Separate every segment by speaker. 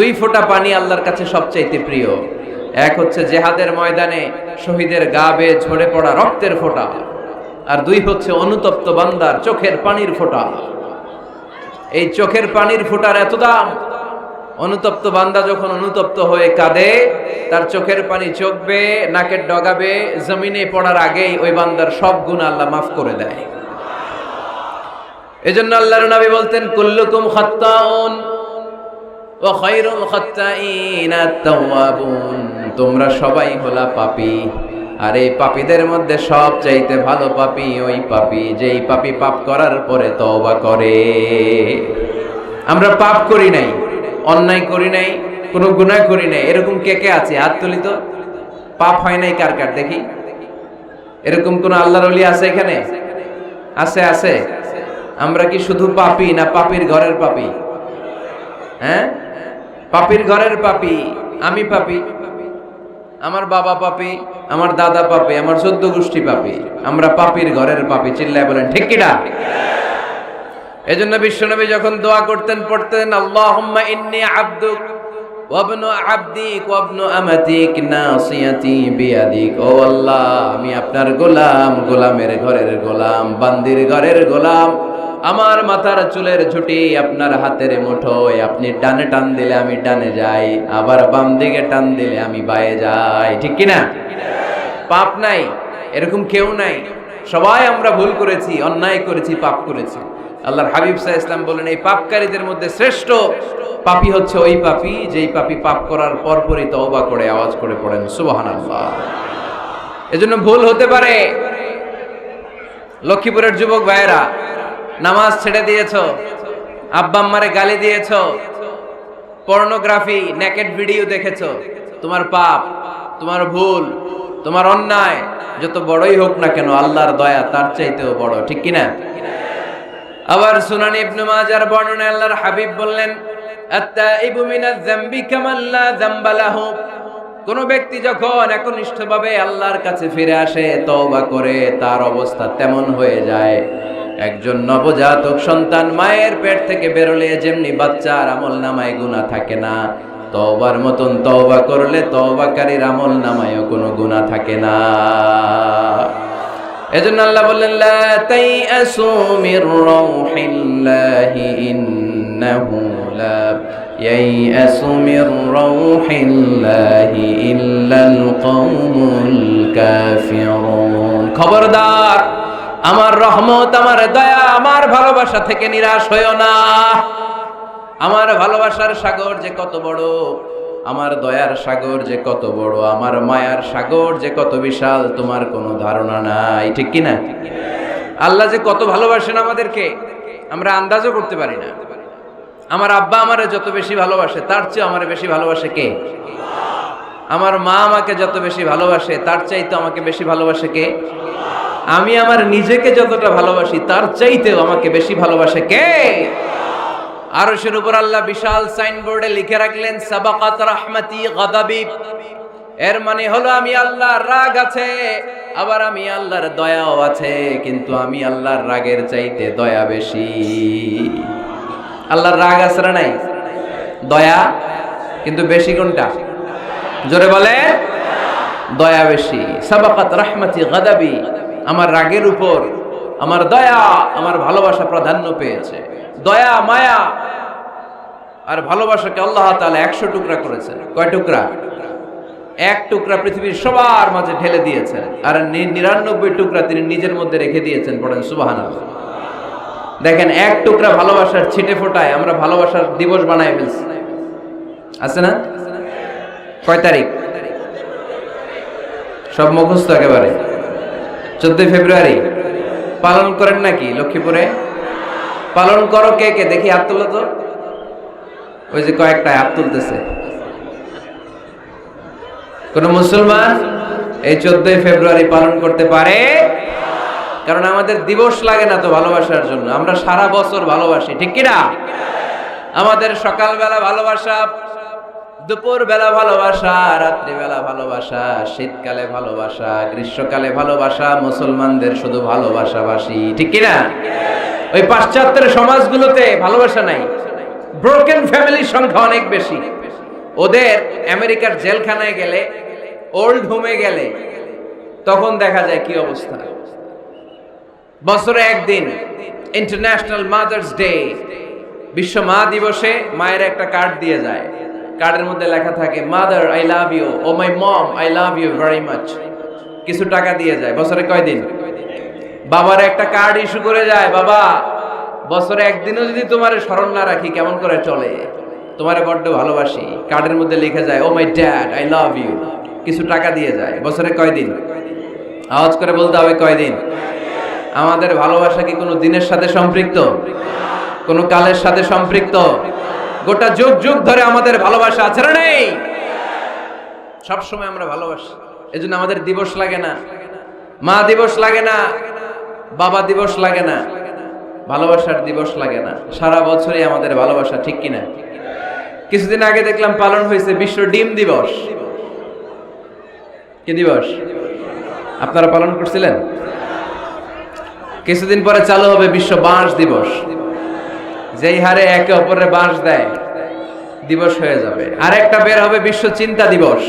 Speaker 1: দুই ফোঁটা পানি আল্লাহর কাছে সবচাইতে প্রিয়। এক হচ্ছে জেহাদের ময়দানে শহীদের গা বেয়ে ঝরে পড়া রক্তের ফোঁটা। আর দুই হচ্ছে অনুতপ্ত বান্দার চোখের পানির ফোঁটা। এই চোখের পানির ফোঁটার এত দাম। অনুতপ্ত বান্দা যখন অনুতপ্ত হয়ে কাঁদে, তার চোখের পানি চোখবে, নাকের ডগাবে, জমিনে পড়ার আগেই ওই বান্দার সব গুণ আল্লাহ মাফ করে দেয়। এজন্য আল্লাহর নবী বলতেন, কুল্লুকুম খাত্তাউন। আত-তাওয়াবুন। তোমরা সবাই হলা পাপি। আর এই পাপীদের মধ্যে সব চাইতে ভালো পাপী ওই পাপি, যেই পাপী পাপ করার পরে তওবা করে। আমরা পাপ করি নাই, অন্যায় করি নাই, কোনো গুনাহ করি নাই। এরকম কে কে আছে? হাত তুলি তো। পাপ হয় নাই কার কার? দেখি। এরকম কোন আল্লাহর ওলি আছে এখানে? আছে আছে। আমরা কি শুধু পাপি না পাপির ঘরের পাপি? হ্যাঁ? পাপির ঘরের পাপি, আমি পাপি। আমার বাবা পাপি, আমার দাদা পাপি, আমার চোদ্দ গোষ্ঠী পাপি। আমরা পাপির ঘরের পাপি, চিল্লায় বলেন, ঠিক কিনা এজন্য বিশ্বনবী যখন দোয়া করতেন, পড়তেন, আল্লাহুম্মা ইন্নী আল্লাহ, আমি আপনার গোলাম, গোলামের ঘরের গোলাম, বান্দির ঘরের গোলাম। আমার মাথার চুলের ঝুটি আপনার হাতের মুঠোয়। আপনি ডানে টান দিলে আমি ডানে যাই, আবার বাম দিকে টান দিলে আমি বায়ে যাই। ঠিক কিনা? পাপ নাই, এরকম কেউ নাই। সবাই আমরা ভুল করেছি, অন্যায় করেছি, পাপ করেছি। আল্লাহর হাবিব সাহ ইসলাম বলেন, এই পাপকারীদের মধ্যে শ্রেষ্ঠ পাপি হচ্ছে ওই পাপি, যেই পাপি পাপ করার পরপরই তওবা করে, আওয়াজ করে পড়েন। সুবহানাল্লাহ। এজন্য ভুল হতে পারে। লক্ষ্মীপুরের যুবক ভাইয়েরা নামাজ ছেড়ে দিয়েছ, আব্বা আম্মারে গালি দিয়েছ, পর্নোগ্রাফি নেকেট ভিডিও দেখেছ। তোমার পাপ, তোমার ভুল, তোমার অন্যায়, যত বড়ই হোক না কেন, আল্লাহর দয়া তার চাইতেও বড়, ঠিক কিনা? আবার সুনানি ইবনে মাজার বর্ণনায় আল্লাহর হাবিব বললেন, আত্তাইবু মিনাজ যামবি কামান লা যামবা কোন ব্যক্তি যখন একনিষ্ঠভাবে আল্লাহর কাছে ফিরে আসে, তওবা করে, তার অবস্থা তেমন হয়ে যায়। একজন নবজাতক সন্তান মায়ের পেট থেকে বেরোলে যেমনি বাচ্চার আমল নামায় গুণা থাকে না, তওবার মতন তওবা করলে তওবাকারীর আমল নামায়ও কোনো গুণা থাকে না। এজন্য আল্লাহ বললেন, লা তাইআসু মির রাউহিল্লাহি ইন্নাহু লা ইয়াইআসু মির রাউহিল্লাহি ইল্লাল কওমুল কাফিরুন। খবরদার আমার রহমত, আমার দয়া, আমার ভালোবাসা থেকে নিরাশ হইও না। আমার ভালোবাসার সাগর যে কত বড়, আমার দয়ার সাগর যে কত বড়, আমার মায়ার সাগর যে কত বিশাল, তোমার কোনো ধারণা নাই, ঠিক কিনা আল্লাহ যে কত ভালোবাসেন আমাদেরকে, আমরা আন্দাজও করতে পারি না। আমার আব্বা আমারে যত বেশি ভালোবাসে, তার চেয়ে আমার বেশি ভালোবাসে কে? আমার মা আমাকে যত বেশি ভালোবাসে, তার চাইতে আমাকে বেশি ভালোবাসে কে? আমি আমার নিজেকে যতটা ভালোবাসি, তার চাইতেও আমাকে বেশি ভালোবাসে কে? আরশের উপর আল্লাহ বিশাল সাইনবোর্ডে লিখে রাখলেন, সাবাকাত রাহমাতি গাদাবি। এর মানে হলো আমি আল্লাহর রাগ আছে, আবার আমি আল্লাহর দয়াও আছে, কিন্তু আমি আল্লাহর রাগের চাইতে দয়া বেশি। আল্লাহর রাগ আছে না নাই? দয়া? কিন্তু বেশি কোনটা? জোরে বলে দয়া বেশি। সাবাকাত রাহমাতি গাদাবি। আমার রাগের উপর, আমার দয়া, আমার ভালোবাসা প্রাধান্য পেয়েছে। দয়া, মায়া আর ভালোবাসাকে আল্লাহ তাআলা একশো টুকরা করেছেন। কয় টুকরা? এক টুকরা পৃথিবীর সবার মাঝে ঢেলে দিয়েছেন। আর নিরানব্বই টুকরা তিনি নিজের মধ্যে রেখে দিয়েছেন, পড়েন সুবাহান দেখেন, এক টুকরা ভালোবাসার ছিটে ফোটায় আমরা ভালোবাসার দিবস বানাই ফেলছি। আছে না? কয় তারিখ? সব মুখস্থ একেবারে। চোদ্দই ফেব্রুয়ারি। পালন করেন নাকি লক্ষ্মীপুরে? পালন করো কে কে? দেখি হাত তুলো তো। ওই যে কয়েকটা হাত তুলতেছে। কোন মুসলমান এই চোদ্দই ফেব্রুয়ারি পালন করতে পারে? কারণ আমাদের দিবস লাগে না তো ভালোবাসার জন্য। আমরা সারা বছর ভালোবাসি, ঠিক কিনা? আমাদের সকালবেলা ভালোবাসা দুপুর বেলা ভালোবাসা রাত্রিবেলা ভালোবাসা, শীতকালে ভালোবাসা, গ্রীষ্মকালে ভালোবাসা, মুসলমানদের শুধু ভালোবাসাবাসি। ঠিক কিনা? ওই পাশ্চাত্যের সমাজগুলোতে ভালোবাসা নাই। ব্রোকেন ফ্যামিলির সংখ্যা অনেক বেশি। ওদের আমেরিকার জেলখানায় গেলে ওল্ড হোমে গেলে, তখন দেখা যায় কি অবস্থা? বছরে একদিন ইন্টারন্যাশনাল মাদার্স ডে বিশ্ব মা দিবসে মায়ের একটা কার্ড দিয়ে যায়। কার্ডের মধ্যে লেখা থাকে mother I love you oh my mom I love you very much কিছু টাকা দিয়ে যায়, বছরে কয় দিন? বাবার একটা কার্ড ইস্যু করে যায়, বাবা, বছরে একদিনও যদি তোমার স্মরণ না রাখি, কেমন করে চলে? তোমারে বড্ড ভালোবাসি। কার্ডের মধ্যে লিখে যায় ও my dad I love you কিছু টাকা দিয়ে যায়, বছরে কয় দিন? আওয়াজ করে বলতে হবে কয়দিন আমাদের ভালোবাসা কি কোনো দিনের সাথে সম্পৃক্ত? কোনো কালের সাথে সম্পৃক্ত? গোটা যুগ যুগ ধরে আমাদের ভালোবাসা আছে না নেই? সবসময় আমরা ভালোবাসি। এই জন্য আমাদের দিবস লাগে না। মা দিবস লাগে না। বাবা দিবস লাগে না। ভালোবাসার দিবস লাগে না। সারা বছরই আমাদের ভালোবাসা, ঠিক কিনা কিছুদিন আগে দেখলাম পালন হয়েছে বিশ্ব ডিম দিবস। কি দিবস? আপনারা পালন করছিলেন? কিছুদিন পরে চালু হবে বিশ্ব বাঁশ দিবস। যেই হারে একে অপরের বাঁশ দেয়, দিবস হয়ে যাবে। আর একটা বের হবে বিশ্ব চিন্তা দিবস।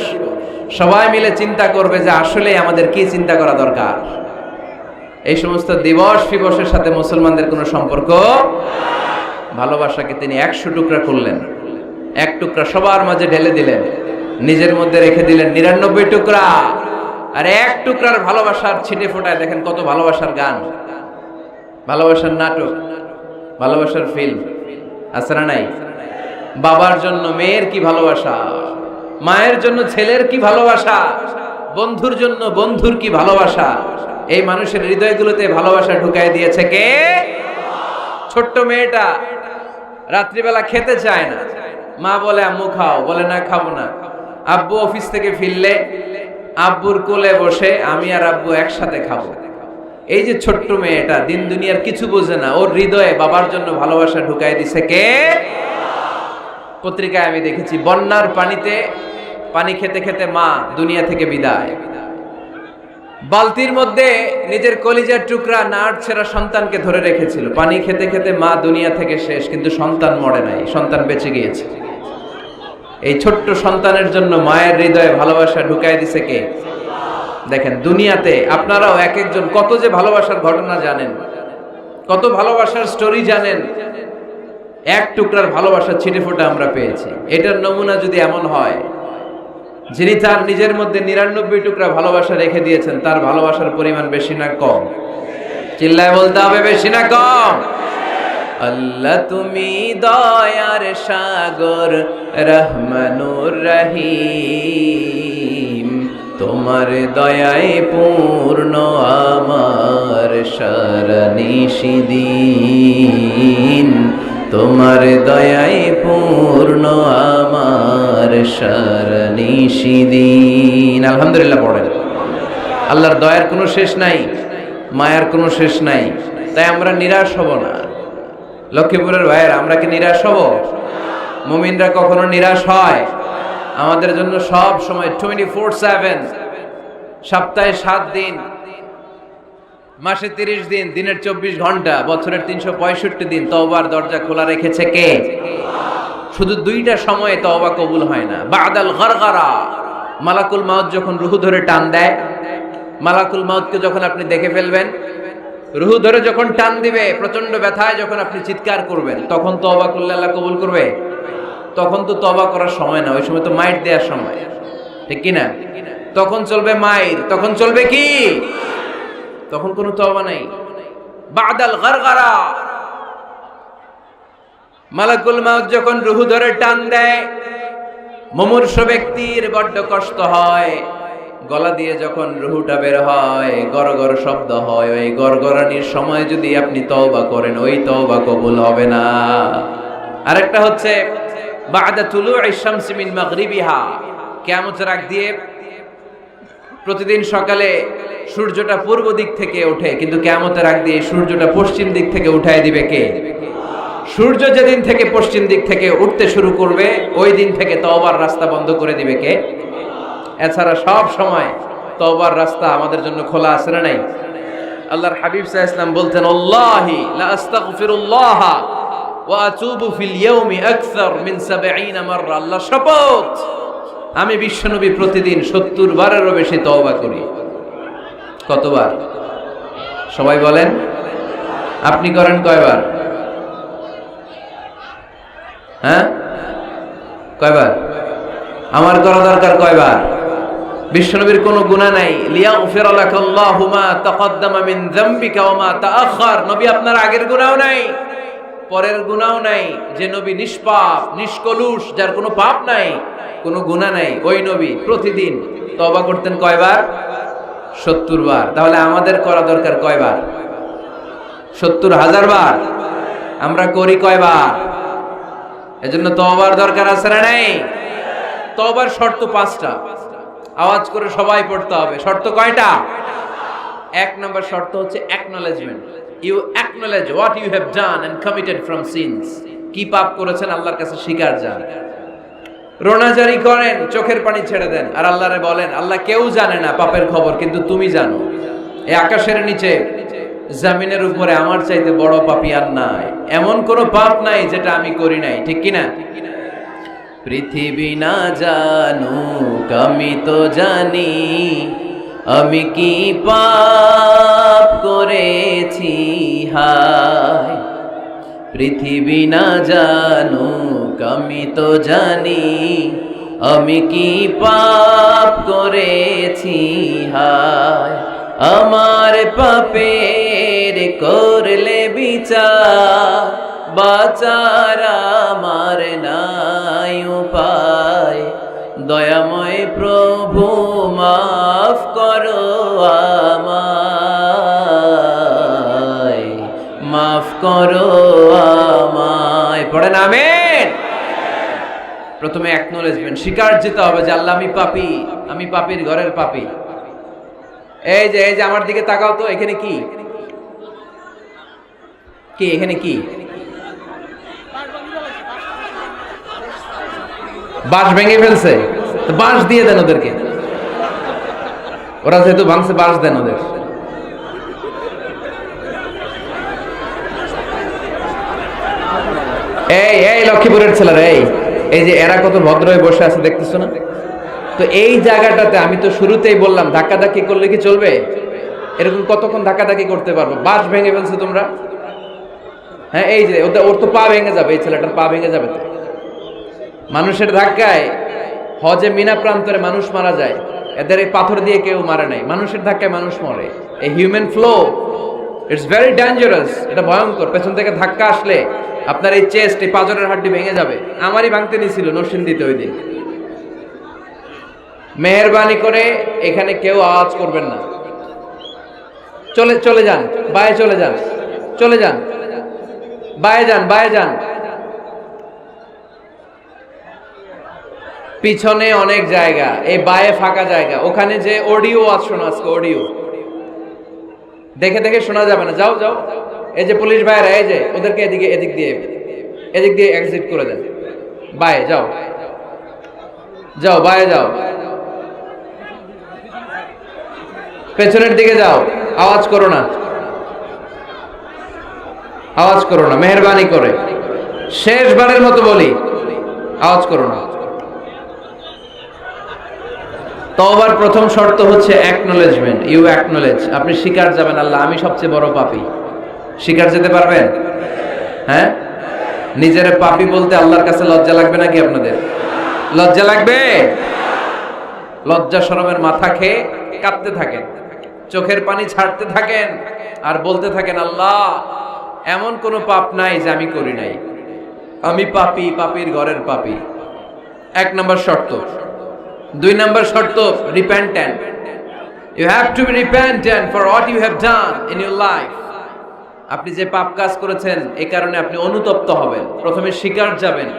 Speaker 1: সবাই মিলে চিন্তা করবে যে আসলে আমাদের কি চিন্তা করা দরকার। এই সমস্ত দিবস ফিবসের সাথে মুসলমানদের কোনো সম্পর্ক? ভালোবাসাকে তিনি একশো টুকরা করলেন। এক টুকরা সবার মাঝে ঢেলে দিলেন। নিজের মধ্যে রেখে দিলেন নিরানব্বই টুকরা। আর এক টুকরার ভালোবাসার ছিটে ফোটায় দেখেন কত ভালোবাসার গান। ভালোবাসার নাটক। ভালোবাসার ফিল্ম আছে না নাই? বাবার জন্য মেয়ের কি ভালোবাসা? মায়ের জন্য ছেলের কি ভালোবাসা? বন্ধুর জন্য বন্ধুর কি ভালোবাসা? এই মানুষের হৃদয়গুলোতে ভালোবাসা ঢুকাই দিয়েছে কে? ছোট্ট মেয়েটা রাত্রিবেলা খেতে চায় না। মা বলে, আম্মু খাও। বলে, না, খাব না। আব্বু অফিস থেকে ফিরলে, আব্বুর কোলে বসে আমি আর আব্বু একসাথে খাব। এই যে ছোট্ট মেয়েটা দিন দুনিয়ার কিছু বোঝে না, ওর হৃদয়ে বাবার জন্য ভালোবাসা ঢুকাই দিছে কে? পত্রিকায় আমি দেখেছি, বন্যার পানিতে পানি খেতে খেতে মা দুনিয়া থেকে বিদায়। বালতির মধ্যে নিজের কলিজার টুকরা নাট ছেঁড়া সন্তানকে ধরে রেখেছিল। পানি খেতে খেতে মা দুনিয়া থেকে শেষ, কিন্তু সন্তান মরে নাই, সন্তান বেঁচে গিয়েছে। এই ছোট্ট সন্তানের জন্য মায়ের হৃদয়ে ভালোবাসা ঢুকাই দিছে কে? দেখেন, দুনিয়াতে আপনারাও এক একজন কত যে ভালোবাসার ঘটনা জানেন, কত ভালোবাসার স্টোরি জানেন, এক টুকরার ভালোবাসার ছিটে ফোটা আমরা পেয়েছি। এটার নমুনা যদি এমন হয়, যিনি তার নিজের মধ্যে নিরানব্বই টুকরা ভালোবাসা রেখে দিয়েছেন, তার ভালোবাসার পরিমাণ বেশি না কম? চিল্লায় বলতে হবে, বেশি না কম? আল্লাহ, তুমি দয়ার সাগর, রহমানুর রহিম। তোমার দয়ায় পূর্ণ আমার সারনিশিদিন তোমার দয়ায় পূর্ণ আমার সারনিশিদিন আলহামদুলিল্লাহ পড়েন। আল্লাহর দয়ার কোনো শেষ নাই, মায়ার কোনো শেষ নাই, তাই আমরা নিরাশ হব না। লক্ষ্মীপুরের ভাইয়ের, আমরা কি নিরাশ হব? মুমিনরা কখনো নিরাশ হয়? আমাদের জন্য সব সময় টোয়েন্টি ফোর সেভেন সপ্তাহে সাত দিন, মাসে তিরিশ দিন, দিনের চব্বিশ ঘণ্টা, বছরের তিনশো পঁয়ষট্টি দিন তওবার দরজা খোলা রেখেছে কে? শুধু দুইটা সময়ে তওবা কবুল হয় না। বাদাল গরগরা, মালাকুল মাউত যখন রুহু ধরে টান দেয়, মালাকুল মাউতকে যখন আপনি দেখে ফেলবেন, রুহু ধরে যখন টান দিবে প্রচণ্ড ব্যথায় যখন আপনি চিৎকার করবেন, তখন তওবা করলে আল্লাহ কবুল করবে? তখন তো তবা করার সময় না, ওই সময় তো মাইট দেওয়ার সময়। ঠিক কি না তখন চলবে মাইর তখন চলবে কি? তখন কোনো তবা নাই। বাদাল গরগরা। মালাকুল মাউত যখন রুহু ধরে টান দেয়, মুমূর্ষ ব্যক্তির বড্ড কষ্ট হয়। গলা দিয়ে যখন রুহুটা বের হয়, গড় শব্দ হয়, ওই গড়গড়ানির সময় যদি আপনি তওবা করেন, ওই তওবা কবুল হবে না। আরেকটা হচ্ছে, বাদা তুলু শামসি মিন মাগরিবিহা। কিয়ামতের আগ দিয়ে প্রতিদিন সকালে সূর্যটা পূর্ব দিক থেকে ওঠে, কিন্তু কেয়ামতের আগ দিয়ে সূর্যটা পশ্চিম দিক থেকে উঠায় দিবে কে? সূর্য যেদিন থেকে পশ্চিম দিক থেকে উঠতে শুরু করবে, ওই দিন থেকে তওবার রাস্তা বন্ধ করে দিবে কে? এছাড়া সব সময় তওবার রাস্তা আমাদের জন্য খোলা আছে না নাই? আল্লাহর হাবিব সাহা ইসলাম বলতেন ওয়া আতুবু ফিল ইয়াউমি আকসার 70 মাররা। আল্লাহ শপথ! আমি বিশ্বনবী প্রতিদিন 70 বারেরও বেশি তওবা করি। কতবার? সবাই বলেন? আপনি করেন কয়বার? হ্যাঁ? কয়বার? আমার করা দরকার কয়বার? বিশ্বনবীর কোনো গুনাহ নাই। লিয়াগফির লাকাল্লাহু মা তাকদ্দামা মিন যামবিকা ওয়া মা তাআখার নবী, আপনার আগের গুনাহও নাই। পরের গুনাহও নাই, যে নবী নিষ্পাপ, নিষ্কলুষ, যার কোনো পাপ নাই, কোনো গুণা নাই। ওই নবী প্রতিদিন তওবা করতেন কয়বার? সত্তর বার তাহলে আমাদের করা দরকার কয়বার? সত্তর হাজার বার। আমরা করি কয়বার? এজন্য তওবার দরকার আছে না নাই? তবার শর্ত পাঁচটা। আওয়াজ করে সবাই পড়তে হবে। শর্ত কয়টা? এক নম্বর শর্ত হচ্ছে acknowledgement you acknowledge what you have done and committed from sins কি পাপ করেছেন আল্লাহর কাছে স্বীকার যান। রোনাজারি করেন, চোখের পানি ছেড়ে দেন। আর আল্লাহরে বলেন, আল্লাহ কেউ জানে না পাপের খবর, কিন্তু তুমি জানো। এই আকাশের নিচে, জামিনের উপরে আমার চাইতে বড় পাপি আর নাই। এমন কোনো পাপ নাই যেটা আমি করি নাই, ঠিক কিনা পৃথিবী না জানুক, আমি তো জানি। আমি কি পাপ করেছি? হায়, পৃথিবী না জানুক, আমি তো জানি। আমি কি পাপ করেছি? হায়, আমার পাপের করলে বিচার, বাচার আমার নাই উপায়। দয়াময় প্রভু মাফ করো আমায়, মাফ করো আমায়। পড়েন, আমেন। প্রথমে অ্যাকনোলেজমেন্ট স্বীকার যেতে হবে যে আল্লাহ আমি পাপি, আমি পাপির ঘরের পাপি। এই যে এই যে আমার দিকে তাকাও তো, এখানে কি? কি, এখানে কি? বাঁশ ভেঙে ফেলছে। বাঁশ দিয়ে দেন ওদেরকে। ওরা যেহেতু ভাঙছে বাঁশ দেন ওদের। এই এই লক্ষ্মীপুরের ছেলেরা, এই। এই যে এরা কত ভদ্র হয়ে বসে আছে, দেখতেছো না? তো এই জায়গাটাতে আমি তো শুরুতেই বললাম, ধাক্কাধাক্কি করলে কি চলবে? এরকম কতক্ষণ ধাক্কাধাক্কি করতে পারব? বাঁশ ভেঙে ফেলছো তোমরা? হ্যাঁ এই যে ওর তো পা ভেঙে যাবে, এই ছেলেটার পা ভেঙে যাবে তো। মানুষের ধাক্কায় হজে মিনা প্রান্তরে মানুষ মারা যায়। এদের এই পাথর দিয়ে কেউ মারে নাই। মানুষের ধাক্কায় মানুষ মরে। এই human flow it's very dangerous এটা ভয়ঙ্কর। পেছন থেকে ধাক্কা আসলে আপনার এই চেস্ট এই পাজরের হাড্ডি ভেঙে যাবে। আমারই ভাঙতে নিছিল নসিন দিতে ওই দিন। মেহরবানি করে এখানে কেউ আওয়াজ করবেন না। চলে চলে যান, বায়ে চলে যান চলে যান। বায়ে যান বায়ে যান। পিছনে অনেক জায়গা, এই বায়ে ফাঁকা জায়গা। ওখানে যে অডিও আছে আজকে অডিও দেখে দেখে শোনা যাবে না। যাও যাও। এই যে পুলিশ ভাইয়েরা, এই যে, ওদেরকে এদিকে, এদিক দিয়ে এদিক দিয়ে এক্সিট করে দেন। বায়ে, যাও। যাও, বায়ে যাও। পেছনের দিকে যাও। আওয়াজ করো না। আওয়াজ করো না। মেহরবানি করে। শেষবারের মতো বলি, আওয়াজ করো না। তওবার প্রথম শর্ত হচ্ছে অ্যাকনোলেজমেন্ট ইউ অ্যাকনোলেজ আপনি স্বীকার যাবেন, আল্লাহ, আমি সবচেয়ে বড় পাপী। স্বীকার যেতে পারবেন? হ্যাঁ? নিজের পাপি বলতে আল্লাহর কাছে লজ্জা লাগবে নাকি আপনাদের? লজ্জা লাগবে? লজ্জা শরমের মাথা খেয়ে কাঁদতে থাকেন, চোখের পানি ছাড়তে থাকেন আর বলতে থাকেন, আল্লাহ, এমন কোনো পাপ নাই যে আমি করি নাই। আমি পাপি, পাপির ঘরের পাপী। এক নম্বর শর্ত। দুই নম্বর শর্ত repentant you have to be repentant for what you have done in your life আপনি যে পাপ কাজ করেছেন এই কারণে আপনি অনুতপ্ত হবেন। প্রথমে শিকার যাবেন।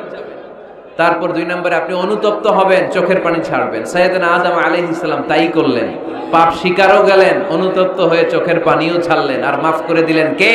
Speaker 1: তারপর দুই নম্বরে আপনি অনুতপ্ত হবেন, চোখের পানি ছাড়বেন। সৈয়দনা আদম আলাইহিস ইসলাম তাই করলেন। পাপ শিকারও গেলেন, অনুতপ্ত হয়ে চোখের পানিও ছাড়লেন। আর মাফ করে দিলেন কে?